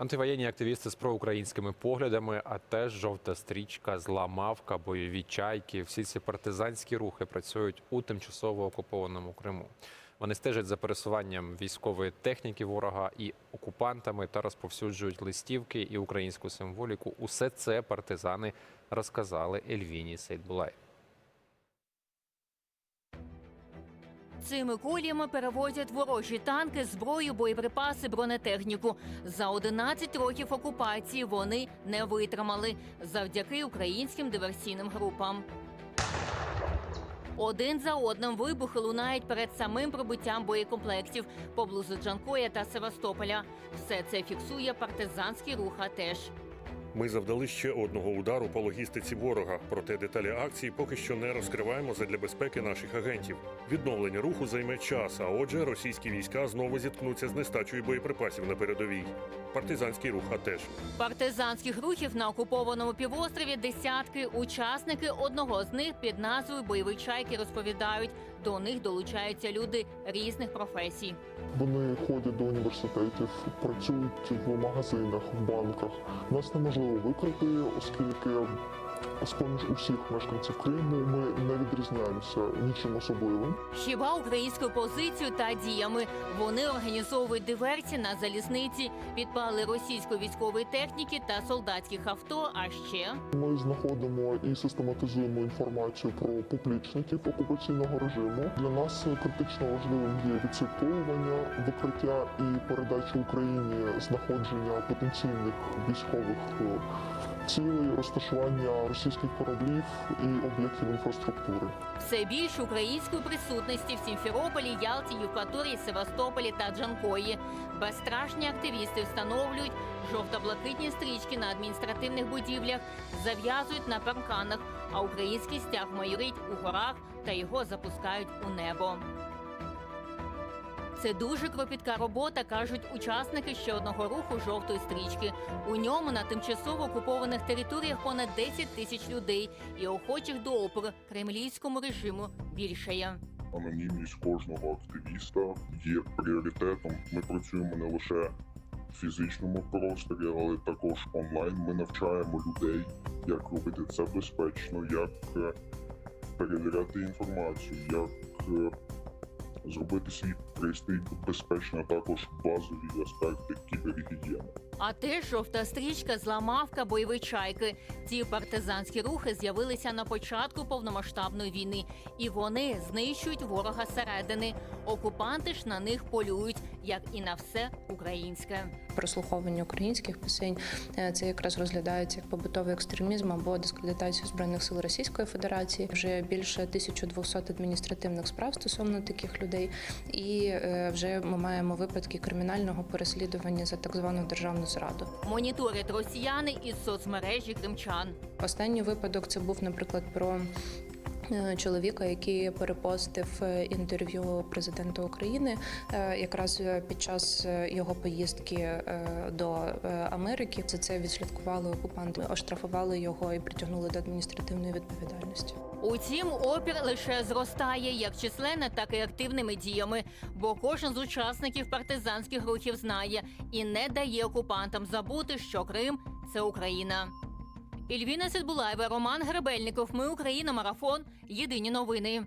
Антивоєнні активісти з проукраїнськими поглядами, а теж жовта стрічка, зла мавка, бойові чайки. Всі ці партизанські рухи працюють у тимчасово окупованому Криму. Вони стежать за пересуванням військової техніки ворога і окупантами та розповсюджують листівки і українську символіку. Усе це партизани розказали Ельвіні Сейдбулай. Цими коліями перевозять ворожі танки, зброю, боєприпаси, бронетехніку. За 11 років окупації вони не витримали завдяки українським диверсійним групам. Один за одним вибухи лунають перед самим прибуттям боєкомплектів поблизу Джанкоя та Севастополя. Все це фіксує партизанський рух АТЕШ. Ми завдали ще одного удару по логістиці ворога. Проте деталі акції поки що не розкриваємо задля безпеки наших агентів. Відновлення руху займе час. А отже, російські війська знову зіткнуться з нестачею боєприпасів на передовій. Партизанський рух а теж. Партизанських рухів на окупованому півострові десятки. Учасники одного з них під назвою Бойові чайки розповідають. До них долучаються люди різних професій. Вони ходять до університетів, працюють в магазинах, в банках. Нас неможливо викрити, оскільки з поміж усіх мешканців Криму ми не відрізняємося нічим особливим. Хіба українською позицією та діями вони організовують диверсії на залізниці, підпали російської військової техніки та солдатських авто. А ще Ми знаходимо і систематизуємо інформацію про поплічників окупаційного режиму. Для нас критично важливим є відслідковування, викриття і передача Україні знаходження потенційних військових е, цілей, розташування російських кораблів і об'єктів інфраструктури. все більше української присутності в Сімферополі, Ялті, Євпаторії, Севастополі та Джанкої. Безстрашні активісти встановлюють жовто-блакитні стрічки на адміністративних будівлях, зав'язують на парканах, а український стяг майорить у горах та його запускають у небо. Це дуже кропітка робота, кажуть учасники ще одного руху жовтої стрічки. У ньому на тимчасово окупованих територіях понад 10 тисяч людей і охочих до опору кремлівському режиму більшає. Анонімність кожного активіста є пріоритетом. Ми працюємо не лише в фізичному просторі, але також онлайн. Ми навчаємо людей, як робити це безпечно, як е, перевіряти інформацію, як е, зробити свій пристрій безпечно, а також базові аспекти кібергігієни. А теж жовта стрічка, зламавка, бойові чайки. Ці партизанські рухи з'явилися на початку повномасштабної війни, і вони знищують ворога зсередини. Окупанти ж на них полюють, як і на все українське. Прослуховування українських пісень. Е, Це якраз розглядається як побутовий екстремізм або дискредитація збройних сил Російської Федерації. Вже більше 1200 адміністративних справ стосовно таких людей, і е, вже ми маємо випадки кримінального переслідування за так звану державну зраду. Моніторять росіяни із соцмережі кримчан. Останній випадок це був, наприклад, про. Е, Чоловіка, який перепостив е, інтерв'ю президента України, е, якраз під час його поїздки до Америки, за це відслідкували окупанти, оштрафували його і притягнули до адміністративної відповідальності. Утім, опір лише зростає як численне, так і активними діями. Бо кожен з учасників партизанських рухів знає і не дає окупантам забути, що Крим це Україна. Ільвіна Сидбулаєва, Роман Гребельников. Ми Україна. Марафон. Єдині новини.